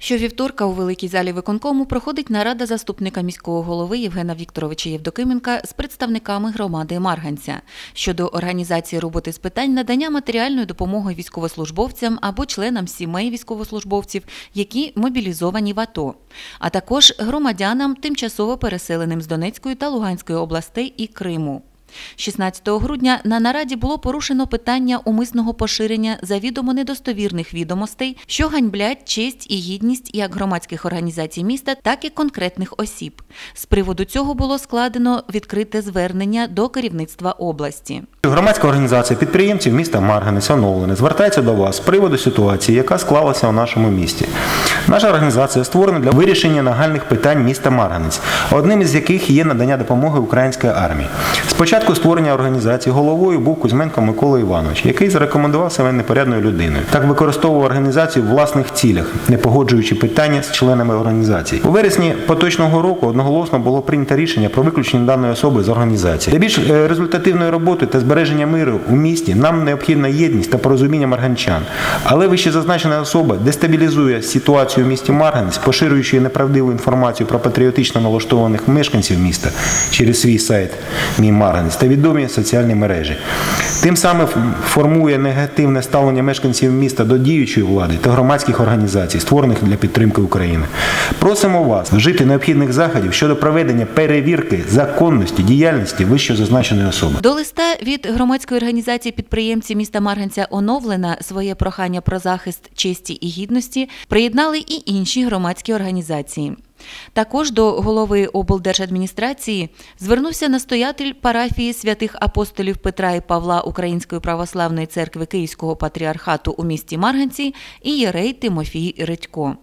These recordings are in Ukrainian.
Щовівторка у великій залі виконкому проходить нарада заступника міського голови Євгена Вікторовича Євдокименка з представниками громади Марганця щодо організації роботи з питань надання матеріальної допомоги військовослужбовцям або членам сімей військовослужбовців, які мобілізовані в АТО, а також громадянам, тимчасово переселеним з Донецької та Луганської областей і Криму. 16 грудня на нараді було порушено питання умисного поширення завідомо недостовірних відомостей, що ганьблять честь і гідність як громадських організацій міста, так і конкретних осіб. З приводу цього було складено відкрите звернення до керівництва області. Громадська організація підприємців міста Марганець оновлене звертається до вас з приводу ситуації, яка склалася у нашому місті. Наша організація створена для вирішення нагальних питань міста Марганець, одним із яких є надання допомоги українській армії. Спочатку створення організації головою був Кузьменко Микола Іванович, який зарекомендував себе непорядною людиною. Так використовував організацію в власних цілях, не погоджуючи питання з членами організації. У вересні поточного року одноголосно було прийнято рішення про виключення даної особи з організації. Для більш е, результативної роботи та збереження миру у місті нам необхідна єдність та порозуміння марганчан. Але вище зазначена особа дестабілізує ситуацію в місті Марганець, поширюючи неправдиву інформацію про патріотично налаштованих мешканців міста через свій сайт Мій Марганець та відомі соціальні мережі. Тим самим формує негативне ставлення мешканців міста до діючої влади та громадських організацій, створених для підтримки України. Просимо вас вжити необхідних заходів щодо проведення перевірки законності діяльності вище зазначеної особи. До листа від громадської організації підприємці міста Марганця оновлена своє прохання про захист честі і гідності приєднали і інші громадські організації. Також до голови облдержадміністрації звернувся настоятель парафії святих апостолів Петра і Павла Української православної церкви Київського патріархату у місті Марганці і єрей Тимофій Редько.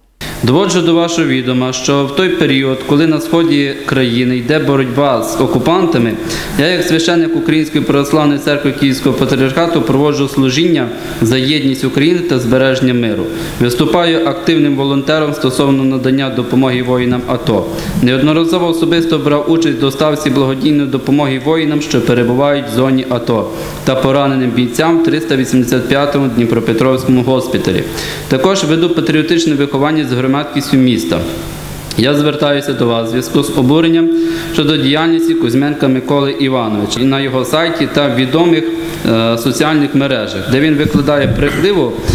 Доводжу до вашого відома, що в той період, коли на сході країни йде боротьба з окупантами, я, як священник Української православної церкви Київського патріархату, проводжу служіння за єдність України та збереження миру. Виступаю активним волонтером стосовно надання допомоги воїнам АТО. Неодноразово особисто брав участь в доставці благодійної допомоги воїнам, що перебувають в зоні АТО, та пораненим бійцям в 385-му Дніпропетровському госпіталі. Також веду патріотичне виховання з громадськістю міста. Я звертаюся до вас в зв'язку з обуренням щодо діяльності Кузьменка Миколи Івановича на його сайті та відомих е, соціальних мережах, де він викладає брехливу е,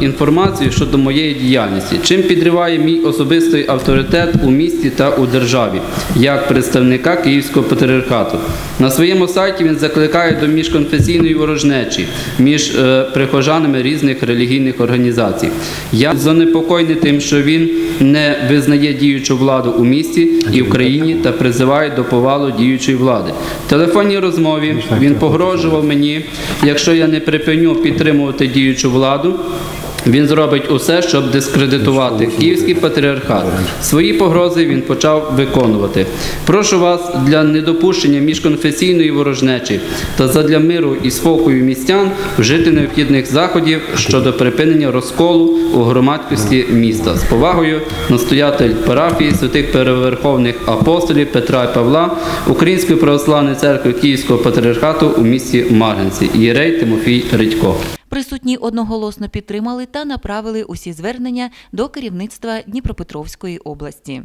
інформацію щодо моєї діяльності, чим підриває мій особистий авторитет у місті та у державі як представника Київського патріархату. На своєму сайті він закликає до міжконфесійної ворожнечі між е, прихожанами різних релігійних організацій. Я занепокоєний тим, що він не визнає діючу владу у місті і в країні та призиває до повалу діючої влади. В телефонній розмові він погрожував мені, якщо я не припиню підтримувати діючу владу. Він зробить усе, щоб дискредитувати Київський патріархат. Свої погрози він почав виконувати. Прошу вас для недопущення міжконфесійної ворожнечі та задля миру і спокою містян вжити необхідних заходів щодо припинення розколу у громадськості міста. З повагою настоятель парафії святих переверховних апостолів Петра і Павла Української православної церкви Київського патріархату у місті Марганці. Єрей Тимофій Редько. Присутні одноголосно підтримали та направили усі звернення до керівництва Дніпропетровської області.